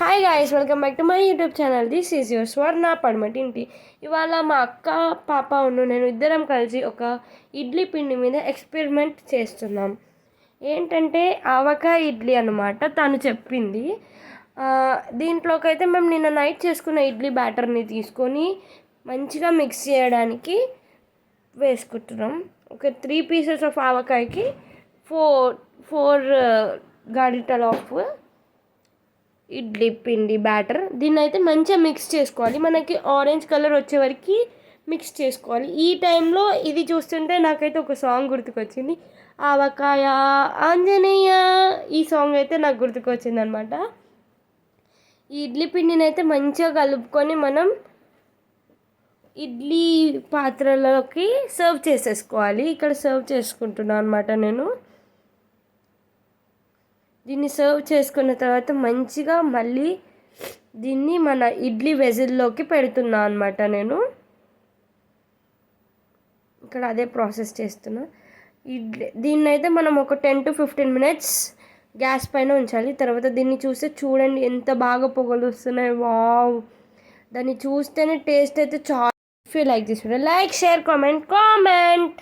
Hi guys welcome back to my YouTube channel this is your Swarna Padamatinti ఇవాళ మా అక్క పాప ఉన్ను నేను ఇద్దరం కలిసి ఒక ఇడ్లీ పిండి మీద ఎక్స్పెరిమెంట్ చేస్తున్నాం. ఏంటంటే ఆవకాయ ఇడ్లీ అనమాట తను చెప్పింది. దీంట్లోకైతే దీంట్లోకి అయితే మేము నిన్న నైట్ చేసుకున్న ఇడ్లీ బ్యాటర్ని తీసుకొని మంచిగా మిక్స్ చేయడానికి వేసుకుంటున్నాం. ఒక త్రీ పీసెస్ ఆఫ్ ఆవకాయకి ఫోర్ ఫోర్ గాడిటల్ ఆఫ్ ఇడ్లీ పిండి బ్యాటర్ దీన్ని అయితే మంచిగా మిక్స్ చేసుకోవాలి. మనకి ఆరెంజ్ కలర్ వచ్చే వరకు మిక్స్ చేసుకోవాలి. ఈ టైంలో ఇది చూస్తుంటే నాకైతే ఒక సాంగ్ గుర్తుకొచ్చింది. ఆవకాయ ఆంజనేయ ఈ సాంగ్ అయితే నాకు గుర్తుకొచ్చింది అనమాట ఈ ఇడ్లీ పిండిని అయితే మంచిగా కలుపుకొని మనం ఇడ్లీ పాత్రలోకి సర్వ్ చేసేసుకోవాలి. ఇక్కడ సర్వ్ చేసుకుంటున్నాను అనమాట నేను. దీన్ని సర్వ్ చేసుకున్న తర్వాత మంచిగా మళ్ళీ దీన్ని మన ఇడ్లీ వెజిల్లోకి పెడుతున్నా అనమాట నేను. ఇక్కడ అదే ప్రాసెస్ చేస్తున్నా. ఇడ్లీ దీన్ని అయితే మనం ఒక ten to fifteen minutes gas పైన ఉంచాలి. తర్వాత దీన్ని చూస్తే చూడండి ఎంత బాగా పొగలు వస్తున్నాయి. వావ్ దాన్ని చూస్తేనే టేస్ట్ అయితే చాలా feel like this like share comment comment